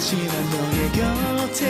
당신은 너의 곁에